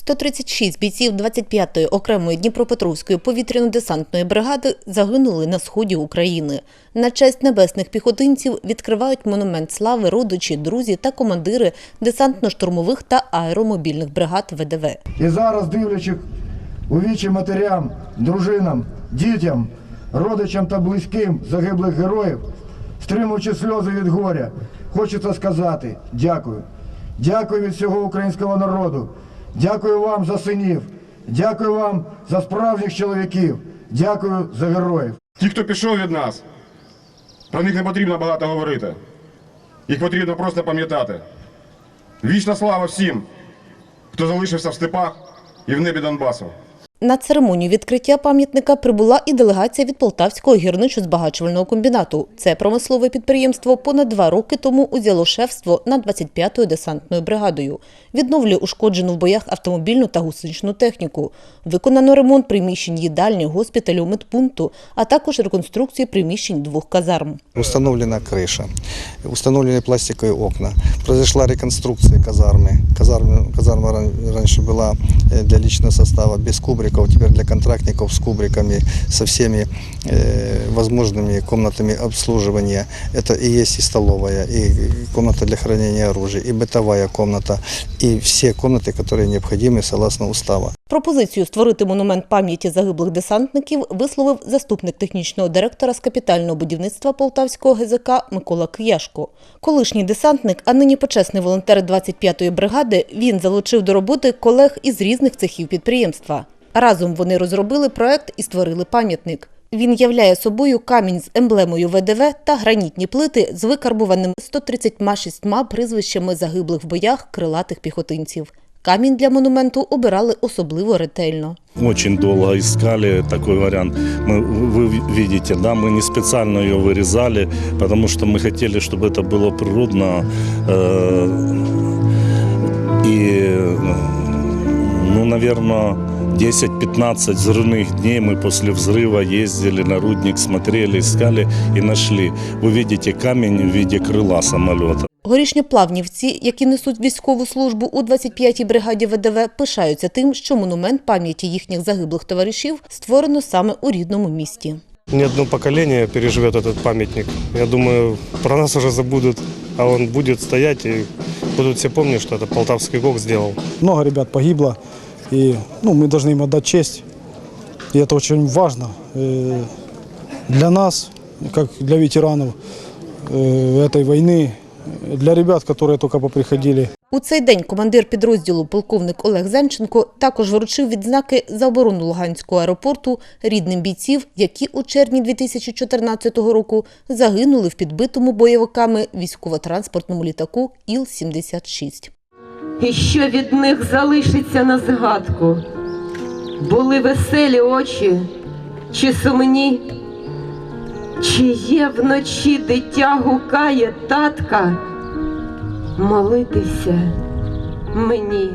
136 бійців 25-ї окремої Дніпропетровської повітряно-десантної бригади загинули на сході України. На честь небесних піхотинців відкривають монумент слави родичі, друзі та командири десантно-штурмових та аеромобільних бригад ВДВ. І зараз, дивлячись у вічі матерям, дружинам, дітям, родичам та близьким загиблих героїв, стримуючи сльози від горя, хочеться сказати дякую. Дякую від всього українського народу. Дякую вам за синів. Дякую вам за справжніх чоловіків. Дякую за героїв. Ті, хто пішов від нас, про них не потрібно багато говорити. Їх потрібно просто пам'ятати. Вічна слава всім, хто залишився в степах і в небі Донбасу. На церемонію відкриття пам'ятника прибула і делегація від Полтавського гірничо-збагачувального комбінату. Це промислове підприємство понад два роки тому узяло шефство над 25-ю десантною бригадою. Відновлює ушкоджену в боях автомобільну та гусеничну техніку. Виконано ремонт приміщень їдальні, госпіталю, медпункту, а також реконструкцію приміщень двох казарм. Установлена крыша, установлены пластиковые окна. Произошла реконструкция казармы. Казарма, казарма ран- раньше была э, для личного состава без кубриков, теперь для контрактников с кубриками, со всеми э, возможными комнатами обслуживания. Это и есть и столовая, и комната для хранения оружия, и бытовая комната, и все комнаты, которые необходимы согласно устава. Пропозицію створити монумент пам'яті загиблих десантників висловив заступник технічного директора з капітального будівництва Полтавського ГЗК Микола Кияшко. Колишній десантник, а нині почесний волонтер 25-ї бригади, він залучив до роботи колег із різних цехів підприємства. Разом вони розробили проект і створили пам'ятник. Він являє собою камінь з емблемою ВДВ та гранітні плити з викарбуваними 136 прізвищами загиблих в боях крилатих піхотинців. Камінь для монументу обирали особливо ретельно. Очень долго искали такой вариант. Мы, вы видите, да, мы не специально ее вырезали, потому что мы хотели, чтобы это было природно. э, и, ну, наверное, 10-15 взрывных дней мы после взрыва ездили на рудник, смотрели, искали и нашли. Вы видите камень в виде крыла самолета. Горішньоплавнівці, які несуть військову службу у 25-й бригаді ВДВ, пишаються тим, що монумент пам'яті їхніх загиблих товаришів створено саме у рідному місті. Не одно поколение переживет этот памятник. Я думаю, про нас уже забудут, а он будет стоять и будут все помнить, что это Полтавский ГОК сделал. Много ребят погибло, и ну, мы должны им отдать честь. И это очень важно э, для нас, как для ветеранов э, этой войны, э, для ребят, которые только поприходили. У цей день командир підрозділу полковник Олег Земченко також вручив відзнаки за оборону Луганського аеропорту рідним бійців, які у червні 2014 року загинули в підбитому бойовиками військово-транспортному літаку Іл-76. І що від них залишиться на згадку? Були веселі очі, чи сумні? Чи є вночі дитя гукає татка? Молитися мені.